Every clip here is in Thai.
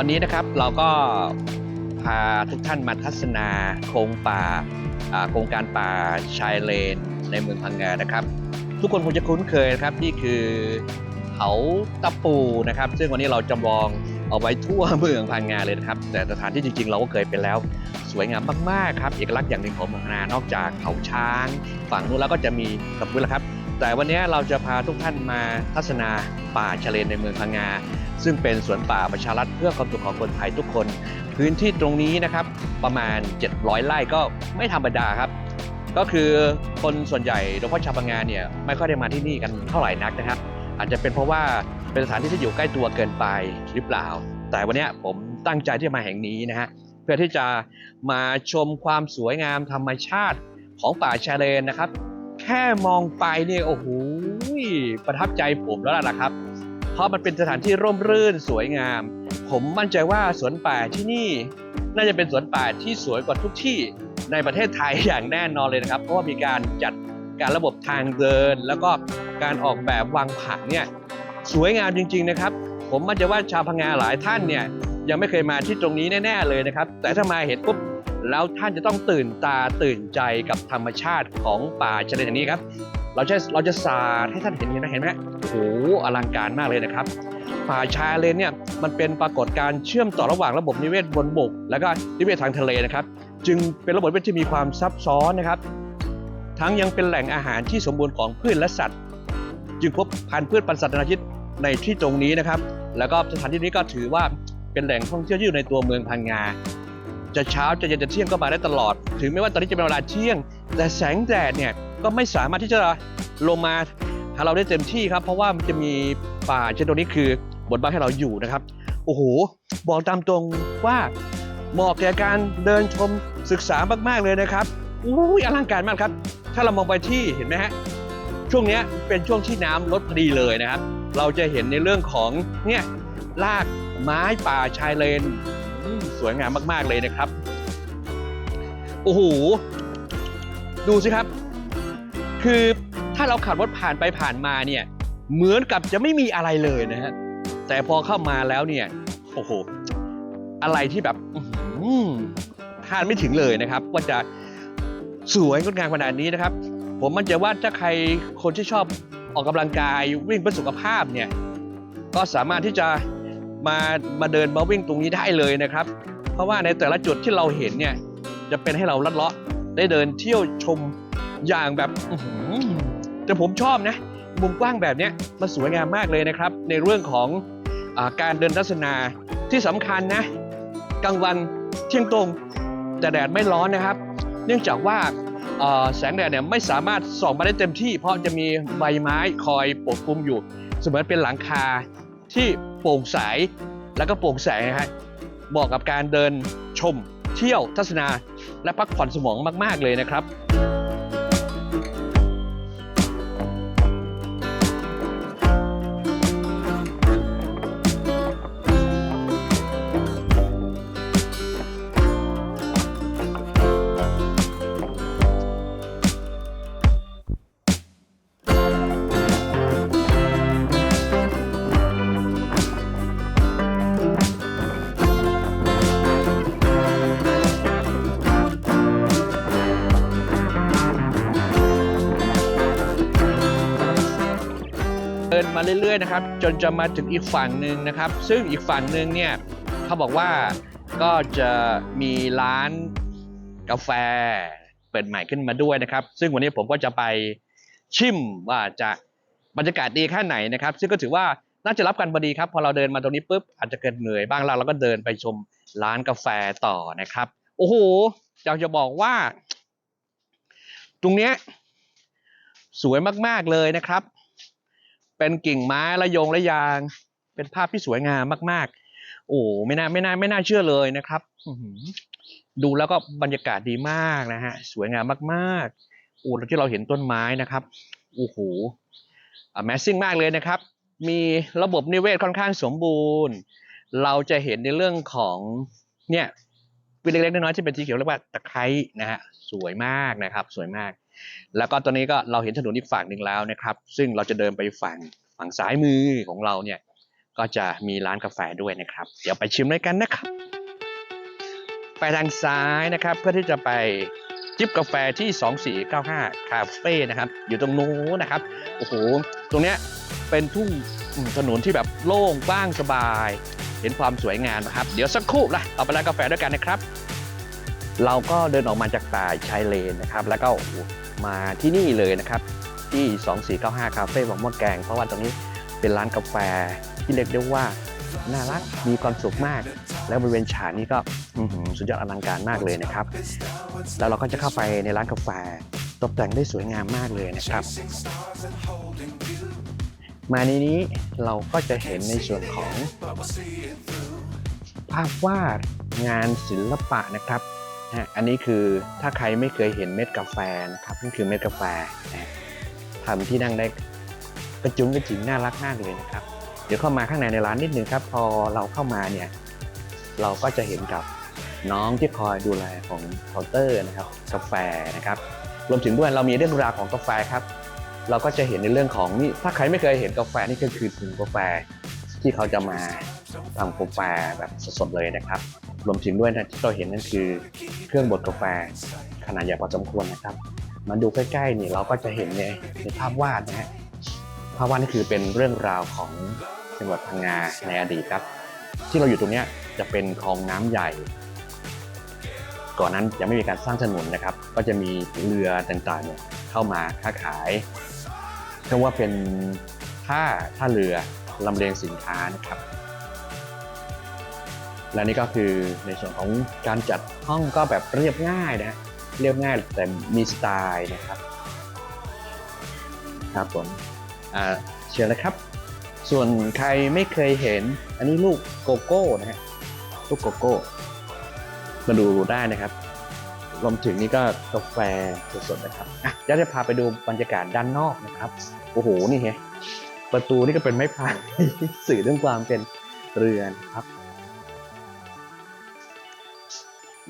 ันนี้นะครับเราก็พาทุกท่านมาทัศนาโครงป่าอ่าโครงการป่าชายเลนในเมืองพังงานะครับ ทุกคนคงจะคุ้นเคยนะครับนี่คือเขาตะปูนะครับ ซึ่งวันนี้เราจำลองเอาไว้ทั่วเมืองพังงาเลยนะครับ แต่สถานที่จริงๆ เราก็เคยไปแล้ว สวยงามมากๆครับเอกลักษณ์อย่างหนึ่งของเมืองพังงานอกจากเขาช้าง ฝั่งนู้นแล้วก็จะมีตะปูแล้วครับ แต่วันนี้เราจะพาทุกท่านมาทัศนาป่าชายเลนในเมืองพังงา ซึ่งเป็นสวนป่าประชารัฐเพื่อความสุขของคนไทยทุกคน พื้นที่ตรงนี้นะครับประมาณ 700 ไร่ก็ไม่ธรรมดาครับ ก็คือคนส่วนใหญ่โดยเฉพาะชาวพังงาเนี่ยไม่ค่อยได้มาที่นี่กันเท่าไหร่นักนะครับ อาจจะเป็นเพราะว่าเป็นสถานที่ที่อยู่ใกล้ตัวเกินไปหรือเปล่า แต่วันนี้ผมตั้งใจที่จะมาแห่งนี้นะฮะเพื่อที่จะมาชมความสวยงามธรรมชาติของป่าชายเลนนะครับ แค่มองไปเนี่ยโอ้โหประทับใจผมแล้วล่ะครับ เพราะมันเป็นสถานที่ร่มรื่นสวยงาม ผมมั่นใจว่าสวนป่าที่นี่ น่าจะเป็นสวนป่าที่สวยกว่าทุกที่ในประเทศไทยอย่างแน่นอนเลยนะครับ เพราะว่ามีการจัดการระบบทางเดิน แล้วก็การออกแบบวางผังเนี่ยสวยงามจริง ๆนะครับ ผมมั่นใจว่าชาวพังงาหลายท่านเนี่ยยังไม่เคยมาที่ตรงนี้แน่ๆเลยนะครับ แต่ถ้ามาเห็นปุ๊บ แล้วท่านจะต้องตื่นตาตื่นใจกับธรรมชาติของป่าชนิดนี้ครับ เราจะเราจะสาดให้ท่านเห็นเห็นไหมเห็นไหมโอ้โหอลังการมากเลยนะครับ ป่าชายเลนเนี่ยมันเป็นปรากฏการเชื่อมต่อระหว่างระบบนิเวศบนบก และก็นิเวศทางทะเลนะครับ จึงเป็นระบบนิเวศที่มีความซับซ้อนนะครับ ทั้งยังเป็นแหล่งอาหารที่สมบูรณ์ของพืชและสัตว์ จึงพบพันธุ์พืชพันสัตว์นานาชนิดในที่ตรงนี้นะครับ แล้วก็สถานที่นี้ก็ถือว่าเป็นแหล่งท่องเที่ยวที่อยู่ในตัวเมืองพังงา จะเช้าจะเย็นจะเที่ยงก็มาได้ตลอด ถึงแม้ว่าตอนนี้จะเป็นเวลาเที่ยง แต่แสงแดดเนี่ยก็ไม่สามารถที่จะลงมาหาเราได้เต็มที่ครับ เพราะว่ามันจะมีป่าเช่นตรงนี้คือบทบังให้เราอยู่นะครับโอ้โหบอกตามตรงว่าเหมาะแก่การเดินชมศึกษามากๆเลยนะครับอุ้ยอลังการมากครับ ถ้าเรามองไปที่เห็นไหมฮะช่วงนี้เป็นช่วงที่น้ำลดพอดีเลยนะครับ เราจะเห็นในเรื่องของเนี่ยรากไม้ป่าชายเลน สวยงามมาก ๆ เลยนะครับ โอ้โห ดูสิครับ คือถ้าเราขับรถผ่านไปผ่านมาเนี่ย เหมือนกับจะไม่มีอะไรเลยนะฮะ แต่พอเข้ามาแล้วเนี่ย โอ้โห อะไรที่แบบคาดไม่ถึงเลยนะครับ ว่าจะสวยงดงามขนาดนี้นะครับ ผมมั่นใจว่าถ้าใครคนที่ชอบออกกำลังกายวิ่งเพื่อสุขภาพเนี่ย ก็สามารถที่จะมามาเดินมาวิ่งตรงนี้ได้เลยนะครับ ราะว่าในแต่ละจุดที่เราเห็นเนี่ยจะเป็นให้เราลัดเลาะได้เดินเที่ยวชมอย่างแบบแต่ผมชอบนะมุมกว้างแบบเนี้ยมันสวยงามมากเลยนะครับ ในเรื่องของอาการเดินทัศนาที่สำคัญนะกลางวันเที่ยงตรงแต่แดดไม่ร้อนนะครับ เนื่องจากว่าแสงแดดเนี่ยไม่สามารถส่องมาได้เต็มที่ เพราะจะมีใบไม้คอยปกคลุมอยู่ เสมือนเป็นหลังคาที่โปร่งใสแล้วก็โปร่งแสงนะฮะ เหมาะกับการเดินชม เที่ยวทัศนา และพักผ่อนสมองมาก ๆ เลยนะครับ มาเรื่อยๆนะครับ จนจะมาถึงอีกฝั่งหนึ่งนะครับ ซึ่งอีกฝั่งหนึ่งเนี่ยเขาบอกว่าก็จะมีร้านกาแฟเปิดใหม่ขึ้นมาด้วยนะครับ ซึ่งวันนี้ผมก็จะไปชิมว่าจะบรรยากาศดีแค่ไหนนะครับ ซึ่งก็ถือว่าน่าจะรับกันพอดีครับ พอเราเดินมาตรงนี้ปุ๊บอาจจะเกิดเหนื่อยบ้างแล้วเราก็เดินไปชมร้านกาแฟต่อนะครับ โอ้โหอยากจะบอกว่า ตรงเนี้ยสวยมากๆเลยนะครับ เป็นกิ่งไม้ระยงระยาง เป็นภาพที่สวยงามมาก ๆ โอ้ไม่น่าไม่น่าไม่น่าเชื่อเลยนะครับดูแล้วก็บรรยากาศดีมากนะฮะ สวยงามมากๆโอ้ที่เราเห็นต้นไม้นะครับโอ้โหแมสซิ่งมากเลยนะครับ มีระบบนิเวศค่อนข้างสมบูรณ์ เราจะเห็นในเรื่องของเนี่ยเป็นเล็กๆน้อยๆที่เป็นสีเขียวเรียกว่าตะไคร้นะฮะสวยมากนะครับ สวยมาก แล้วก็ตอนนี้ก็เราเห็นถนนอีกฝั่งหนึ่งแล้วนะครับ ซึ่งเราจะเดินไปฝั่งฝั่งซ้ายมือของเราเนี่ยก็จะมีร้านกาแฟด้วยนะครับ เดี๋ยวไปชิมด้วยกันนะครับ ไปทางซ้ายนะครับเพื่อที่จะไปจิบกาแฟที่ 2495 คาเฟ่นะครับ อยู่ตรงนู้นนะครับ โอ้โห ตรงเนี้ยเป็นทุ่งถนนที่แบบโล่งกว้างสบาย เห็นความสวยงามนะครับ เดี๋ยวสักครู่ละเราไปร้านกาแฟด้วยกันนะครับ เราก็เดินออกมาจากป่าชายเลนนะครับ แล้วก็มาที่นี่เลยนะครับ ที่ 2495 คาเฟ่วังมะแกง เพราะว่าตรงนี้เป็นร้านกาแฟที่เรียกได้ว่าน่ารักมีความสุขมาก แล้วบริเวณฉากนี้ก็สุดยอดอลังการมากเลยนะครับ แล้วเราก็จะเข้าไปในร้านกาแฟตกแต่งได้สวยงามมากเลยนะครับ มาในนี้เราก็จะเห็นในส่วนของ ภาพวาดงานศิลปะนะครับ นะอันนี้คือถ้าใครไม่เคยเห็นเม็ดกาแฟนะครับนี่คือเม็ดกาแฟนะทำที่นั่งได้กระจุงกระจิ๋งน่ารักมากเลยนะครับ เดี๋ยวเข้ามาข้างในในร้านนิดนึงครับ พอเราเข้ามาเนี่ยเราก็จะเห็นกับน้องที่คอยดูแลของเคาน์เตอร์นะครับกาแฟนะครับ รวมถึงด้วยเรามีเรื่องราวของกาแฟครับ เราก็จะเห็นในเรื่องของนี่ถ้าใครไม่เคยเห็นกาแฟนี่ก็คือถุงกาแฟที่เขาจะมาทำกาแฟแบบสดๆเลยนะครับ รวมถึงด้วยนะที่เราเห็นนั่นคือ เครื่องบดกาแฟขนาดใหญ่พอสมควรนะครับ มาดูใกล้ๆนี่เราก็จะเห็นในในภาพวาดนะฮะภาพวาดนี่คือเป็นเรื่องราวของจังหวัดพังงาในอดีตครับ ที่เราอยู่ตรงนี้จะเป็นคลองน้ำใหญ่ ก่อนนั้นยังไม่มีการสร้างถนนนะครับ ก็จะมีเรือต่างๆเนี่ยเข้ามาค้าขายเรียกว่าเป็นท่าท่าเรือลำเลียงสินค้านะครับ และนี่ก็คือในส่วนของการจัดห้องก็แบบเรียบง่ายนะฮะเรียบง่ายแต่มีสไตล์นะครับ ครับผมอ่าเชิญเลยครับ ส่วนใครไม่เคยเห็น อันนี้ลูกโกโก้นะฮะลูกโกโก้ มาดูได้นะครับรวมถึงนี่ก็กาแฟสดๆนะครับอะเดี๋ยวจะพาไปดูบรรยากาศด้านนอกนะครับโอ้โหนี่ไงประตูนี่ก็เป็นไม้พายสื่อเรื่องความเป็นเรือนครับ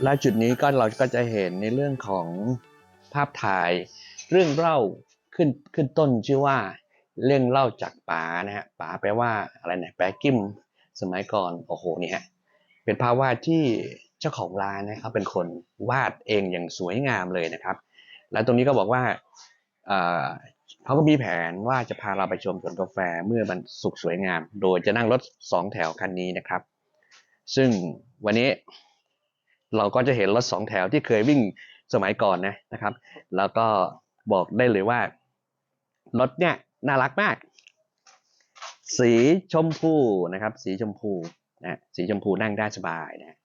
และจุดนี้ก็เราก็จะเห็นในเรื่องของภาพถ่าย เรื่องเล่าขึ้นขึ้นต้นชื่อว่าเรื่องเล่าจากป๋านะฮะป๋าแปลว่าอะไรนะแปลกิมสมัยก่อนโอ้โหนี่ฮะเป็นภาพวาดที่เจ้าของร้านนะครับเป็นคนวาดเองอย่างสวยงามเลยนะครับ และตรงนี้ก็บอกว่าเขาก็มีแผนว่าจะพาเราไปชมสวนกาแฟเมื่อมันสุกสวยงาม โดยจะนั่งรถสองแถวคันนี้นะครับ ซึ่งวันนี้ เราก็จะเห็นรถสองแถวที่เคยวิ่งสมัยก่อนนะนะครับ แล้วก็บอกได้เลยว่ารถเนี่ยน่ารักมาก สีชมพูนะครับ สีชมพูนะสีชมพูนั่งได้สบายนะ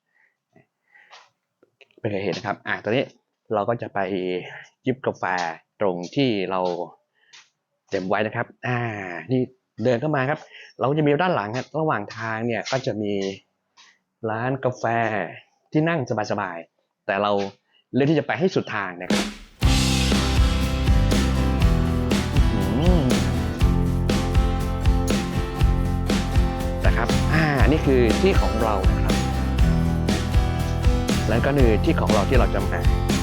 ไม่เคยเห็นนะครับอะตอนนี้เราก็จะไปจิบกาแฟตรงที่เราเต็มไว้นะครับ อ่า นี่เดินเข้ามาครับ เราจะมีด้านหลังครับ ระหว่างทางเนี่ยก็จะมีร้านกาแฟ ที่นั่งสบายๆ แต่เราเลือกที่จะไปให้สุดทางนะครับนะครับ อ่า นี่คือที่ของเรานะครับ แล้วก็คือที่ของเราที่เราจะมา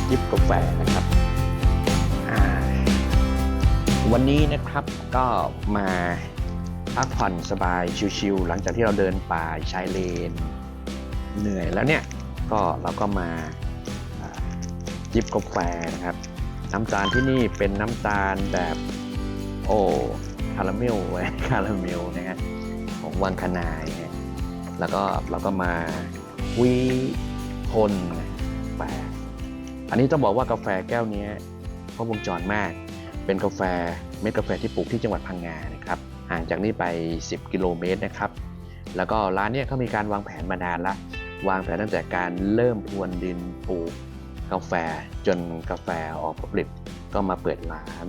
จิบกาแฟนะครับ อ่า วันนี้นะครับก็มาพักผ่อนสบายชิวๆหลังจากที่เราเดินป่าชายเลน เหนื่อยแล้วเนี่ย ก็เราก็มาจิบกาแฟนะครับ น้ำตาลที่นี่เป็นน้ำตาลแบบโอ้คาราเมลไว้คาราเมลนะฮะของวังคณายนี่ยแล้วก็เราก็มาวิพลแปอันนี้ต้องบอกว่ากาแฟแก้วนี้ยครบวงจรมาก เป็นกาแฟเม็ดกาแฟที่ปลูกที่จังหวัดพังงานะครับ ห่างจากนี้ไป 10 กิโลเมตรนะครับ แล้วก็ร้านนี้เขามีการวางแผนมานานละ วางแผนตั้งแต่การเริ่มพรวนดินปลูกกาแฟจนกาแฟออกผลิตก็มาเปิดร้าน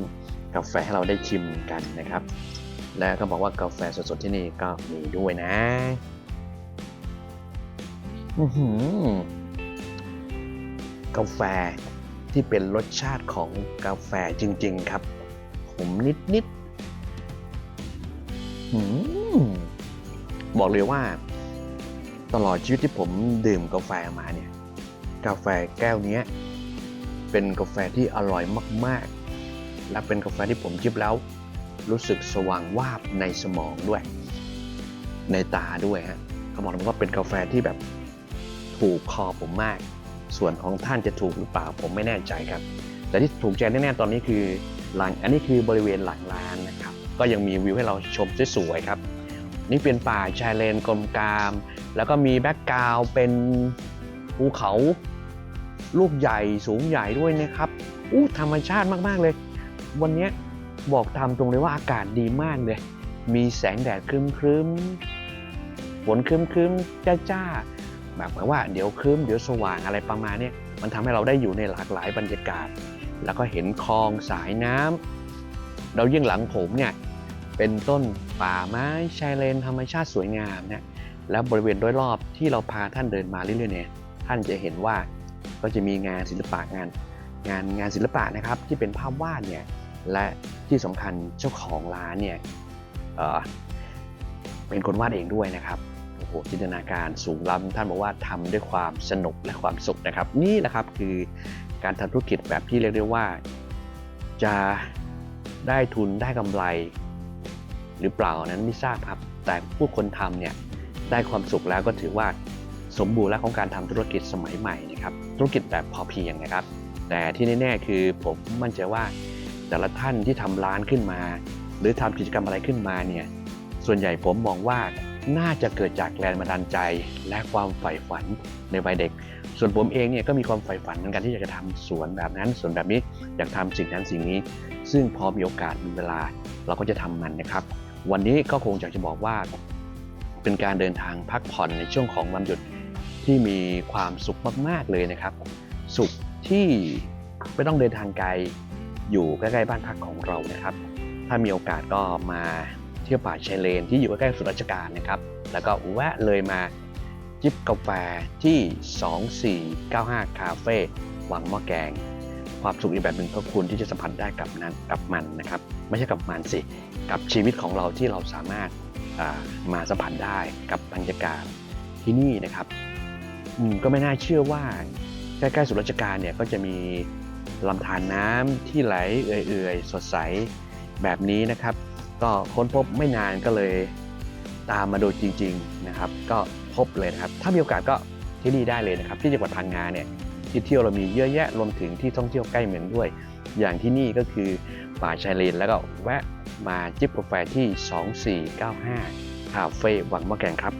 กาแฟให้เราได้ชิมกันนะครับ และก็บอกว่ากาแฟสดๆที่นี่ก็มีด้วยนะอือหือกาแฟที่เป็นรสชาติของกาแฟจริง ๆ ครับ ผมนิดๆบอกเลยว่า ตลอดชีวิตที่ผมดื่มกาแฟมาเนี่ย กาแฟแก้วนี้เป็นกาแฟที่อร่อยมากๆ และเป็นกาแฟที่ผมจิบแล้ว รู้สึกสว่างวาบในสมองด้วย ในตาด้วยฮะเขาบอกว่าเป็นกาแฟที่แบบถูกคอผมมาก ส่วนของท่านจะถูกหรือเปล่าผมไม่แน่ใจครับ แต่ที่ถูกใจแน่ๆตอนนี้คือหลังอันนี้คือบริเวณหลังร้านนะครับ ก็ยังมีวิวให้เราชมสวยๆครับ นี่เป็นป่าชายเลนกลมกาม แล้วก็มีแบ็กกราวเป็นภูเขาลูกใหญ่สูงใหญ่ด้วยนะครับอู้ธรรมชาติมาก ๆ เลย วันนี้บอกตามตรงเลยว่าอากาศดีมากเลย มีแสงแดดครึ้มๆฝนครึ้มครึ้มจ้าๆแบบหมือนว่าเดี๋ยวครึ้มเดี๋ยวสว่างอะไรประมาณนี้มันทำให้เราได้อยู่ในหลากหลายบรรยากาศ แล้วก็เห็นคลองสายน้ำเรายิ่งหลังผมเนี่ยเป็นต้น ป่าไม้ชายเลนธรรมชาติสวยงามนะแล้วบริเวณโดยรอบที่เราพาท่านเดินมาเรื่อยๆเนี่ยท่านจะเห็นว่าก็จะมีงานศิลปะงาน งานงานศิลปะนะครับที่เป็นภาพวาดเนี่ยและที่สำคัญเจ้าของร้านเนี่ยเเป็นคนวาดเองด้วยนะครับโอ้โหจินตนาการสูงล้ำท่านบอกว่าทำด้วยความสนุกและความสุขนะครับ นี่แหละครับคือการทำธุรกิจแบบที่เรียกได้ว่าจะได้ทุนได้กำไร หรือเปล่านั้นไม่ทราบครับ แต่ผู้คนทำเนี่ยได้ความสุขแล้วก็ถือว่าสมบูรณ์แล้วของการทำธุรกิจสมัยใหม่นะครับธุรกิจแบบพอเพียงนะครับ แต่ที่แน่ๆคือผมมั่นใจว่าแต่ละท่านที่ทำร้านขึ้นมา หรือทำกิจกรรมอะไรขึ้นมาเนี่ยส่วนใหญ่ผมมองว่าน่าจะเกิดจากแรงบันดาลใจและความใฝ่ฝันในวัยเด็ก ส่วนผมเองเนี่ยก็มีความใฝ่ฝันเหมือนกันที่อยากจะทำสวนแบบนั้นสวนแบบนี้อยากทำสิ่งนั้นสิ่งนี้ ซึ่งพอมีโอกาสมีเวลาเราก็จะทำมันนะครับ วันนี้ก็คงอยากจะบอกว่า เป็นการเดินทางพักผ่อนในช่วงของวันหยุดที่มีความสุขมาก ๆ เลยนะครับ สุขที่ไม่ต้องเดินทางไกลอยู่ใกล้ๆบ้านพักของเรานะครับ ถ้ามีโอกาสก็มาเที่ยวป่าชายเลนที่อยู่ใกล้ๆสุนราชการนะครับ แล้วก็แวะเลยมาจิบกาแฟที่ 2495 คาเฟ่วังหม้อแกง ความสุขอีกแบบหนึ่งก็คุณที่จะสัมผัสได้กับนั้นกับมันนะครับ ไม่ใช่กับมันสิ กับชีวิตของเราที่เราสามารถมาสัมผัสได้กับบรรยากาศที่นี่นะครับก็ไม่น่าเชื่อว่าใกล้ๆสุนราชการเนี่ยก็จะมีลำธารน้ำที่ไหลเอื่อยๆ สดใสแบบนี้นะครับ ก็ค้นพบไม่นานก็เลยตามมาดูจริง ๆนะครับ ก็พบเลยนะครับ ถ้ามีโอกาสก็ที่นี่ได้เลยนะครับ ที่จังหวัดพังงาเนี่ยที่เที่ยวเรามีเยอะแยะรวมถึงที่ท่องเที่ยวใกล้เมืองด้วย อย่างที่นี่ก็คือ ฝ่ายชายเลนแล้วก็แวะมาจิบกาแฟที่ 2495 คาเฟ่วังมะแกงครับ